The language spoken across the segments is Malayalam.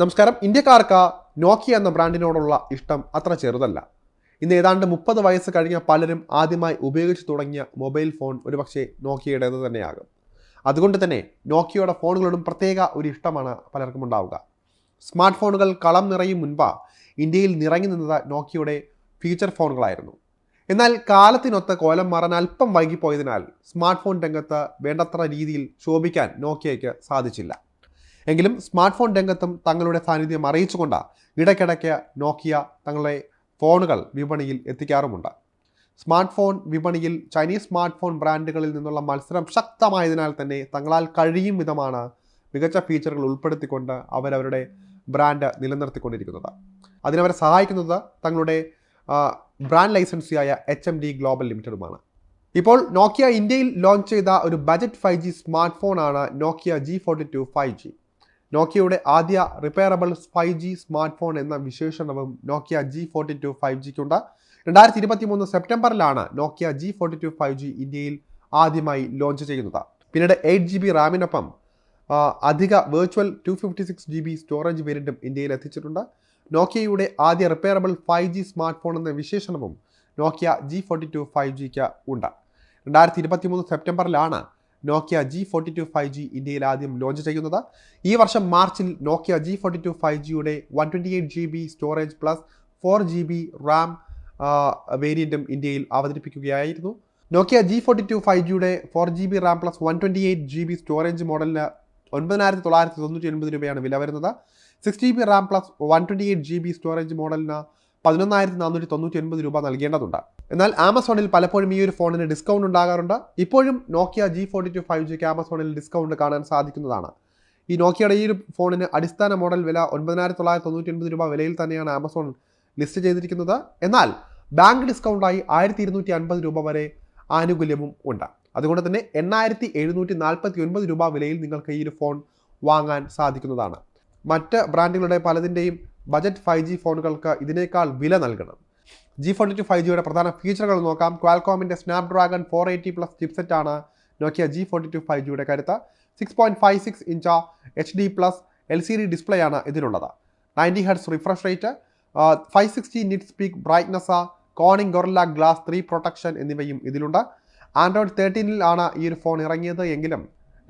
നമസ്കാരം. ഇന്ത്യക്കാർക്ക് നോക്കിയ എന്ന ബ്രാൻഡിനോടുള്ള ഇഷ്ടം അത്ര ചെറുതല്ല. ഇന്ന് ഏതാണ്ട് മുപ്പത് വയസ്സ് കഴിഞ്ഞ പലരും ആദ്യമായി ഉപയോഗിച്ചു തുടങ്ങിയ മൊബൈൽ ഫോൺ ഒരുപക്ഷെ നോക്കിയയുടേത് തന്നെയാകും. അതുകൊണ്ട് തന്നെ നോക്കിയയുടെ ഫോണുകളോടും പ്രത്യേക ഒരു ഇഷ്ടമാണ് പലർക്കും ഉണ്ടാവുക. സ്മാർട്ട് ഫോണുകൾ കളം നിറയും മുൻപ് ഇന്ത്യയിൽ നിറങ്ങി നിന്നത് നോക്കിയയുടെ ഫീച്ചർ ഫോണുകളായിരുന്നു. എന്നാൽ കാലത്തിനൊത്ത കോലം മാറാൻ അല്പം വൈകിപ്പോയതിനാൽ സ്മാർട്ട് ഫോൺ രംഗത്ത് വേണ്ടത്ര രീതിയിൽ ശോഭിക്കാൻ നോക്കിയയ്ക്ക് സാധിച്ചില്ല. എങ്കിലും സ്മാർട്ട് ഫോൺ രംഗത്തും തങ്ങളുടെ സാന്നിധ്യം അറിയിച്ചുകൊണ്ട് ഇടയ്ക്കിടയ്ക്ക് നോക്കിയ തങ്ങളുടെ ഫോണുകൾ വിപണിയിൽ എത്തിക്കാറുമുണ്ട്. സ്മാർട്ട് ഫോൺ വിപണിയിൽ ചൈനീസ് സ്മാർട്ട് ഫോൺ ബ്രാൻഡുകളിൽ നിന്നുള്ള മത്സരം ശക്തമായതിനാൽ തന്നെ തങ്ങളാൽ കഴിയും വിധമാണ് മികച്ച ഫീച്ചറുകൾ ഉൾപ്പെടുത്തിക്കൊണ്ട് അവരവരുടെ ബ്രാൻഡ് നിലനിർത്തിക്കൊണ്ടിരിക്കുന്നത്. അതിനവരെ സഹായിക്കുന്നത് തങ്ങളുടെ ബ്രാൻഡ് ലൈസൻസിയായ എച്ച് എം ഡി ഗ്ലോബൽ ലിമിറ്റഡുമാണ്. ഇപ്പോൾ നോക്കിയ ഇന്ത്യയിൽ ലോഞ്ച് ചെയ്ത ഒരു ബജറ്റ് ഫൈവ് ജി സ്മാർട്ട് ഫോണാണ് Nokia G forty two five G. നോക്കിയയുടെ ആദ്യ repairable five G smart phone എന്ന വിശേഷണവും Nokia G forty two five ജിക്കുണ്ട് രണ്ടായിരത്തി ഇരുപത്തി മൂന്ന് സെപ്റ്റംബറിലാണ് Nokia G forty two five G ഇന്ത്യയിൽ ആദ്യമായി ലോഞ്ച് ചെയ്യുന്നത്. പിന്നീട് എയ്റ്റ് ജി ബി റാമിനൊപ്പം അധിക virtual two fifty six G B storage വേരിയന്റും ഇന്ത്യയിൽ എത്തിച്ചിട്ടുണ്ട്. നോക്കിയയുടെ ആദ്യ repairable five G smart phone എന്ന വിശേഷണവും Nokia G forty two five ജിക്ക് ഉണ്ട്. രണ്ടായിരത്തി ഇരുപത്തി മൂന്ന് സെപ്റ്റംബറിലാണ് Nokia G forty two five G ഇന്ത്യയിൽ ആദ്യം ലോഞ്ച് ചെയ്യുന്നത്. ഈ വർഷം മാർച്ചിൽ Nokia G forty two five ജിയുടെ one twenty eight G B storage plus four G B RAM വേരിയന്റും ഇന്ത്യയിൽ അവതരിപ്പിക്കുകയായിരുന്നു. Nokia G forty two five ജിയുടെ four G B RAM plus one twenty eight G B storage മോഡലിന് ഒൻപതിനായിരത്തി തൊള്ളായിരത്തി തൊണ്ണൂറ്റി ഒൻപത് രൂപയാണ് വില വരുന്നത്. Six G B RAM plus one twenty eight G B storage മോഡലിന് പതിനൊന്നായിരത്തി നാനൂറ്റി തൊണ്ണൂറ്റി ഒൻപത് രൂപ നൽകേണ്ടതുണ്ട്. എന്നാൽ ആമസോണിൽ പലപ്പോഴും ഈ ഒരു ഫോണിന് ഡിസ്കൗണ്ട് ഉണ്ടാകാറുണ്ട്. ഇപ്പോഴും Nokia G forty two five ജിക്ക് ആമസോണിൽ ഡിസ്കൗണ്ട് കാണാൻ സാധിക്കുന്നതാണ്. ഈ നോക്കിയയുടെ ഈ ഒരു ഫോണിന് അടിസ്ഥാന മോഡൽ വില ഒൻപതിനായിരത്തി തൊള്ളായിരത്തി തൊണ്ണൂറ്റി ഒൻപത് രൂപ വിലയിൽ തന്നെയാണ് ആമസോൺ ലിസ്റ്റ് ചെയ്തിരിക്കുന്നത്. എന്നാൽ ബാങ്ക് ഡിസ്കൗണ്ടായി ആയിരത്തി ഇരുന്നൂറ്റി അൻപത് രൂപ വരെ ആനുകൂല്യവും ഉണ്ട്. അതുകൊണ്ട് തന്നെ എണ്ണായിരത്തി എഴുന്നൂറ്റി നാൽപ്പത്തി ഒൻപത് രൂപ വിലയിൽ നിങ്ങൾക്ക് ഈ ഒരു ഫോൺ വാങ്ങാൻ സാധിക്കുന്നതാണ്. മറ്റ് ബ്രാൻഡുകളുടെ പലതിന്റെയും ബജറ്റ് ഫൈവ് ജി ഫോണുകൾക്ക് ഇതിനേക്കാൾ വില നൽകണം. ജി ഫോർട്ടി ടു ഫൈവ് ജിയുടെ പ്രധാന ഫീച്ചറുകൾ നോക്കാം. ക്വാൽകോമിന്റെ Snapdragon four eighty plus chipset ആണ് Nokia G forty two five ജിയുടെ കരുത്ത്. Six point five six inch H D plus L C D display ആണ് ഇതിനുള്ളത് ninety hertz refresh rate five sixty nits peak brightness Corning Gorilla Glass three protection എന്നിവയും ഇതിലുണ്ട്. ആൻഡ്രോയിഡ് തേർട്ടീനിൽ ആണ് ഈ ഒരു ഫോൺ ഇറങ്ങിയത്. എങ്കിലും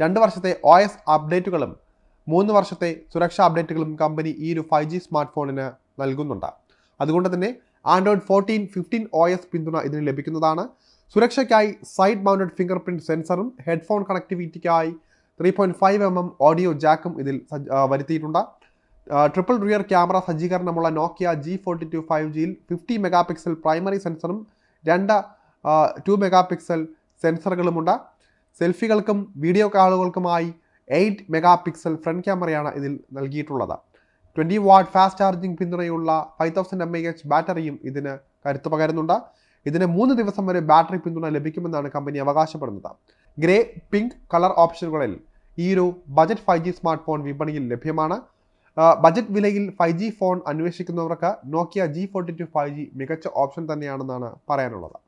രണ്ട് വർഷത്തെ ഒ എസ് അപ്ഡേറ്റുകളും മൂന്ന് വർഷത്തെ സുരക്ഷാ അപ്ഡേറ്റുകളും കമ്പനി ഈ ഒരു ഫൈവ് ജി സ്മാർട്ട് ഫോണിന് നൽകുന്നുണ്ട്. അതുകൊണ്ട് തന്നെ Android fourteen fifteen O S പിന്തുണ ഇതിന് ലഭിക്കുന്നതാണ്. സുരക്ഷയ്ക്കായി സൈഡ് മൗണ്ടഡ് ഫിംഗർ പ്രിന്റ് സെൻസറും headphone കണക്ടിവിറ്റിക്കായി three point five M M audio ജാക്കും ഇതിൽ വരുത്തിയിട്ടുണ്ട്. Triple rear camera സജ്ജീകരണമുള്ള Nokia G forty two five ജിയിൽ ഫിഫ്റ്റി മെഗാ പിക്സൽ പ്രൈമറി സെൻസറും രണ്ട് ടു മെഗാ പിക്സൽ സെൻസറുകളുമുണ്ട് സെൽഫികൾക്കും വീഡിയോ കാളുകൾക്കുമായി എയ്റ്റ് മെഗാ പിക്സൽ ഫ്രണ്ട് ക്യാമറയാണ് ഇതിൽ നൽകിയിട്ടുള്ളത്. ട്വന്റി വാട്ട് ഫാസ്റ്റ് ചാർജിംഗ് പിന്തുണയുള്ള five thousand M I H ബാറ്ററിയും ഇതിന് കരുത്ത് പകരുന്നുണ്ട്. ഇതിന് മൂന്ന് ദിവസം വരെ ബാറ്ററി പിന്തുണ ലഭിക്കുമെന്നാണ് കമ്പനി അവകാശപ്പെടുന്നത്. ഗ്രേ പിങ്ക് കളർ ഓപ്ഷനുകളിൽ ഈ ഒരു budget five G smart phone വിപണിയിൽ ലഭ്യമാണ്. ബജറ്റ് വിലയിൽ five G phone അന്വേഷിക്കുന്നവർക്ക് Nokia G forty two five G മികച്ച ഓപ്ഷൻ തന്നെയാണെന്നാണ് പറയാനുള്ളത്.